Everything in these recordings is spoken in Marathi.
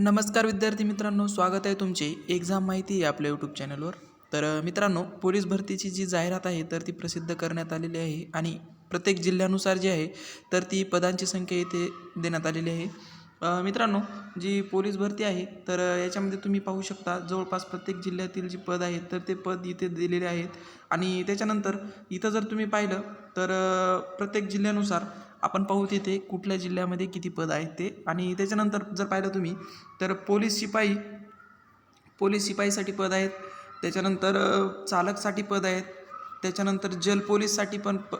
नमस्कार विद्यार्थी मित्रांनो स्वागत आहे तुमचे एक्झाम माहिती आहे आपल्या यूट्यूब चॅनलवर. तर मित्रांनो पोलीस भरतीची जी जाहिरात आहे तर ती प्रसिद्ध करण्यात आलेली आहे आणि प्रत्येक जिल्ह्यानुसार जी आहे तर ती पदांची संख्या इथे देण्यात आलेली आहे. मित्रांनो जी पोलीस भरती आहे तर याच्यामध्ये तुम्ही पाहू शकता जवळपास प्रत्येक जिल्ह्यातील जी पद आहेत तर ते पद इथे दिलेले आहेत. आणि त्याच्यानंतर इथं जर तुम्ही पाहिलं तर प्रत्येक जिल्ह्यानुसार आपण पाहू तिथे कुठल्या जिल्ह्यामध्ये किती पद आहेत ते. आणि त्याच्यानंतर जर पाहिलं तुम्ही तर पोलीस शिपाई पोलीस शिपाईसाठी पद आहेत. त्याच्यानंतर चालकसाठी पद आहेत. त्याच्यानंतर जल पोलीससाठी पण प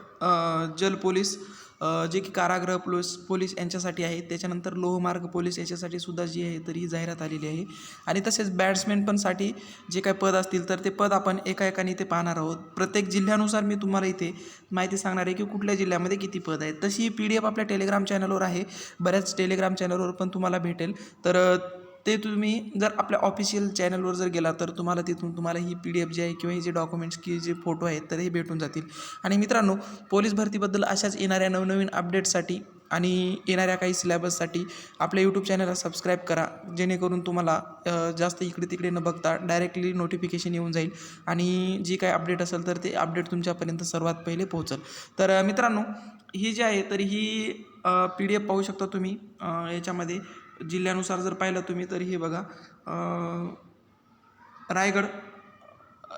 जल पोलीस जे की कारागृह पोलीस पोलीस यांच्यासाठी आहे. त्याच्यानंतर लोहमार्ग पोलीस याच्यासाठी सुद्धा जी आहे तर ही जाहिरात आलेली आहे. आणि तसेच बॅट्समॅन पण साठी जे काही पद असतील तर ते पद आपण एका एकाने इथे पाहणार आहोत. प्रत्येक जिल्ह्यानुसार मी तुम्हाला इथे माहिती सांगणार आहे की कुठल्या जिल्ह्यामध्ये किती पद आहेत. तशी ही पी डी एफ आपल्या टेलिग्राम चॅनलवर आहे. बऱ्याच टेलिग्राम चॅनलवर पण तुम्हाला भेटेल. तर ते तुम्ही जर आपल्या ऑफिशियल चॅनलवर जर गेला तर तुम्हाला तिथून तुम्हाला ही पी डी एफ जी आहे किंवा हे जे डॉक्युमेंट्स की जे फोटो आहेत तर हे भेटून जातील. आणि मित्रांनो पोलीस भरतीबद्दल अशाच येणाऱ्या नवनवीन अपडेट्ससाठी आणि येणाऱ्या काही सिलेबससाठी आपल्या यूट्यूब चॅनलला सबस्क्राईब करा जेणेकरून तुम्हाला जास्त इकडे तिकडे न बघता डायरेक्टली नोटिफिकेशन येऊन जाईल आणि जी काही अपडेट असेल तर ते अपडेट तुमच्यापर्यंत सर्वात पहिले पोहोचेल. तर मित्रांनो ही जी आहे तर ही पी डी एफ पाहू शकता तुम्ही याच्यामध्ये. जिल्ह्यानुसार जर पाहिलं तुम्ही तर हे बघा. रायगड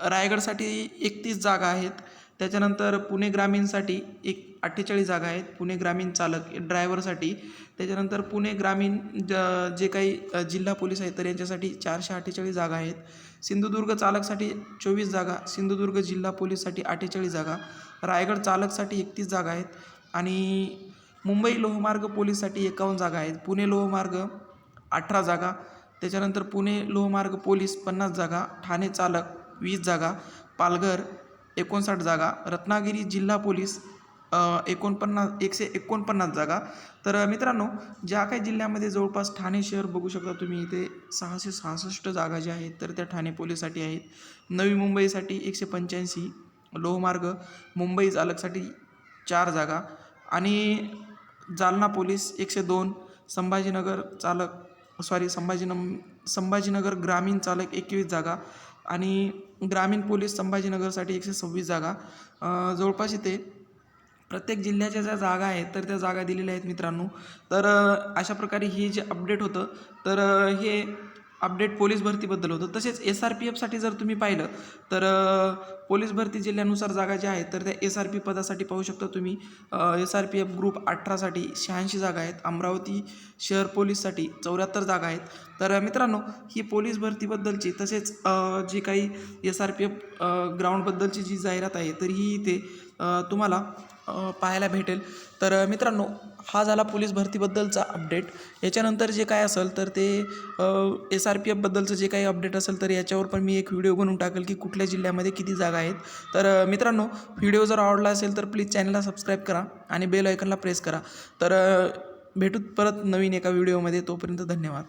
रायगडसाठी एकतीस जागा आहेत. त्याच्यानंतर पुणे ग्रामीणसाठी एक अठ्ठेचाळीस जागा आहेत. पुणे ग्रामीण चालक ड्रायव्हरसाठी. त्याच्यानंतर पुणे ग्रामीण ज जे काही जिल्हा पोलीस आहेत तर यांच्यासाठी चारशे अठ्ठेचाळीस जागा आहेत. सिंधुदुर्ग चालकसाठी चोवीस जागा सिंधुदुर्ग जिल्हा पोलीससाठी अठ्ठेचाळीस जागा रायगड चालकसाठी एकतीस जागा आहेत. आणि मुंबई लोहमार्ग पोलीससाठी एकावन्न जागा आहेत. पुणे लोहमार्ग अठरा जागा त्याच्यानंतर पुणे लोहमार्ग पोलीस पन्नास जागा ठाणे चालक वीस जागा पालघर एकोणसाठ जागा रत्नागिरी जिल्हा पोलीस एकोणपन्नास एकशे एकोणपन्नास जागा. तर मित्रांनो ज्या काही जिल्ह्यामध्ये जवळपास ठाणे शहर बघू शकता तुम्ही इथे सहाशे सहासष्ट जागा ज्या आहेत तर त्या ठाणे पोलीससाठी आहेत. नवी मुंबईसाठी एकशे पंच्याऐंशी लोहमार्ग मुंबई चालकसाठी चार जागा आणि जालना पोलीस एकशे दोन संभाजीनगर चालक सॉरी संभाजीनम संभाजीनगर ग्रामीण चालक एकवीस जागा आणि ग्रामीण पोलीस संभाजीनगरसाठी एकशे सव्वीस जागा. जवळपास इथे प्रत्येक जिल्ह्याच्या ज्या जागा आहेत तर त्या जागा दिलेल्या आहेत मित्रांनो. तर अशा प्रकारे हे जे अपडेट होतं तर हे अपडेट पोलीस भरतीबद्दल होतं. तसेच एस आर पी एफसाठी जर तुम्ही पाहिलं तर पोलीस भरती जिल्ह्यानुसार जागा ज्या आहेत तर त्या एस आर पी पदासाठी पाहू शकता तुम्ही. S R P F group अठरासाठी शहाऐंशी जागा आहेत. अमरावती शहर पोलीससाठी चौऱ्याहत्तर जागा आहेत. तर मित्रांनो ही पोलीस भरतीबद्दलची तसेच जी काही एस आर पी एफ ग्राउंडबद्दलची जी जाहिरात आहे तर ही इथे तुम्हाला पाहायला भेटेल. तर मित्रांनो हा झाला पोलीस भरतीबद्दलचा अपडेट. याच्यानंतर जे काय असेल तर ते एस आर पी एफबद्दलचं जे काही अपडेट असेल तर याच्यावर पण मी एक व्हिडिओ बनवून टाकेल की कुठल्या जिल्ह्यामध्ये किती जागा आहेत. तर मित्रांनो व्हिडिओ जर आवडला असेल तर प्लीज चॅनलला सबस्क्राईब करा आणि बेल आयकनला प्रेस करा. तर भेटूत परत नवीन एका व्हिडिओमध्ये. तोपर्यंत धन्यवाद.